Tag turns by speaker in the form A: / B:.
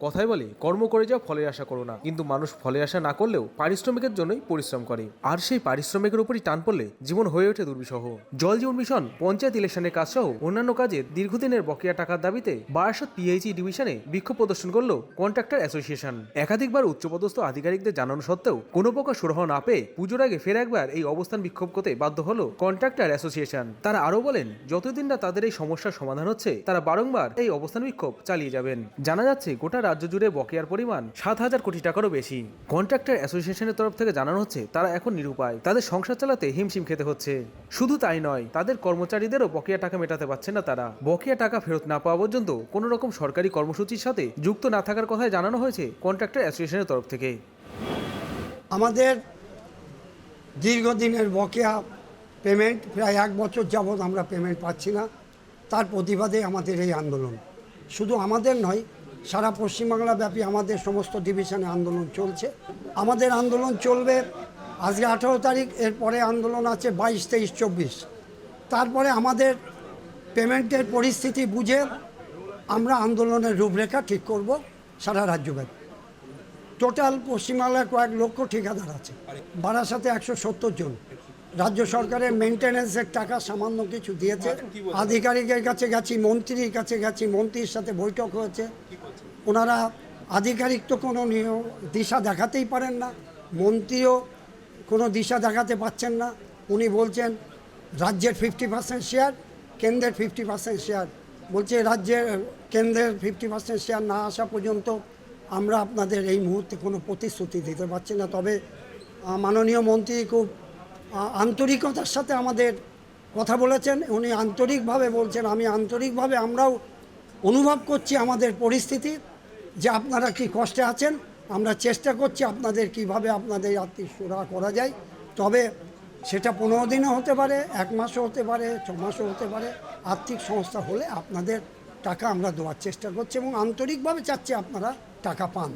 A: কথায় বলে, কর্ম করে যাও, ফলের আশা করো না। কিন্তু মানুষ ফলের আশা না করলেও পারিশ্রমিকের জন্যই পরিশ্রম করে। আর সেই পারিশ্রমিকের উপরই টান পড়লে জীবন হয়ে ওঠে দুর্বিষহ। জল জীবন মিশন, পঞ্চায়েত ইলেকশনের কাজ সহ অন্যান্য কাজে দীর্ঘদিনের বকেয়া টাকার দাবিতে বারাসত পিএইচই ডিভিশনে বিক্ষোভ প্রদর্শন করল কন্ট্রাক্টর অ্যাসোসিয়েশন। একাধিকবার উচ্চপদস্থ আধিকারিকদের জানানো সত্ত্বেও কোনো প্রকার সুরাহ না পেয়ে পুজোর আগে ফের একবার এই অবস্থান বিক্ষোভ করতে বাধ্য হলো কন্ট্রাক্টর অ্যাসোসিয়েশন। তারা আরও বলেন, যতদিন না তাদের এই সমস্যার সমাধান হচ্ছে, তারা বারংবার এই অবস্থান বিক্ষোভ চালিয়ে যাবেন। জানা যাচ্ছে, গোটা রাজ্য জুড়ে বকেয়ার পরিমাণ সাত হাজার কোটি টাকারও বেশি। কন্ট্রাক্টর অ্যাসোসিয়েশনের তরফ থেকে জানানো হচ্ছে, তারা এখন নিরুপায়। তাদের সংসার চালাতে হিমশিম খেতে হচ্ছে। শুধু তাই নয়, তাদের কর্মচারীদেরও বকেয়া টাকা মেটাতে পারছে না তারা। বকেয়া টাকা ফেরত না পাওয়া পর্যন্ত কোনো রকম সরকারি কর্মসূচির সাথে যুক্ত না থাকার কথাই জানানো হয়েছে কন্ট্রাক্টর অ্যাসোসিয়েশনের তরফ থেকে।
B: আমাদের দীর্ঘদিনের বকেয়া পেমেন্ট, প্রায় এক বছর যাবৎ আমরা পেমেন্ট পাচ্ছি না। তার প্রতিবাদে আমাদের এই আন্দোলন। শুধু আমাদের নয় সারা পশ্চিমবাংলা ব্যাপী আমাদের সমস্ত ডিভিশনে আন্দোলন চলছে। আমাদের আন্দোলন চলবে আজকে আঠারো তারিখ এরপরে আন্দোলন আছে বাইশ তেইশ চব্বিশ। তারপরে আমাদের পেমেন্টের পরিস্থিতি বুঝে আমরা আন্দোলনের রূপরেখা ঠিক করব সারা রাজ্যব্যাপী। টোটাল পশ্চিমবাংলায় কয়েক লক্ষ ঠিকাদার আছে বারাসাতে একশো সত্তর জন। রাজ্য সরকারের মেনটেন্যান্সের টাকা সামান্য কিছু দিয়েছে। আধিকারিকের কাছে গেছি মন্ত্রীর কাছে গেছি মন্ত্রীর সাথে বৈঠক হয়েছে। ওনারা আধিকারিক তো কোনো দিশা দেখাতেই পারেন না। মন্ত্রীও কোনো দিশা দেখাতে পাচ্ছেন না। উনি বলছেন, রাজ্যের ফিফটি পার্সেন্ট শেয়ার কেন্দ্রের ফিফটি পার্সেন্ট শেয়ার বলছে, রাজ্যের, কেন্দ্রের ফিফটি পার্সেন্ট শেয়ার না আসা পর্যন্ত আমরা আপনাদের এই মুহূর্তে কোনো প্রতিশ্রুতি দিতে পারছি না। তবে মাননীয় মন্ত্রী খুব আন্তরিকতার সাথে আমাদের কথা বলেছেন। উনি আন্তরিকভাবে বলছেন, আমি আন্তরিকভাবে আমরাও অনুভব করছি আমাদের পরিস্থিতি। যে আপনারা কি কষ্টে আছেন, আমরা চেষ্টা করছি আপনাদের কীভাবে আপনাদের সুরা করা যায়। তবে সেটা পনেরো দিনও হতে পারে, এক মাসও হতে পারে, ছ মাসও হতে পারে। আর্থিক সংস্থা হলে আপনাদের টাকা আমরা দেওয়ার চেষ্টা করছি এবং আন্তরিকভাবে চাচ্ছি আপনারা টাকা পান।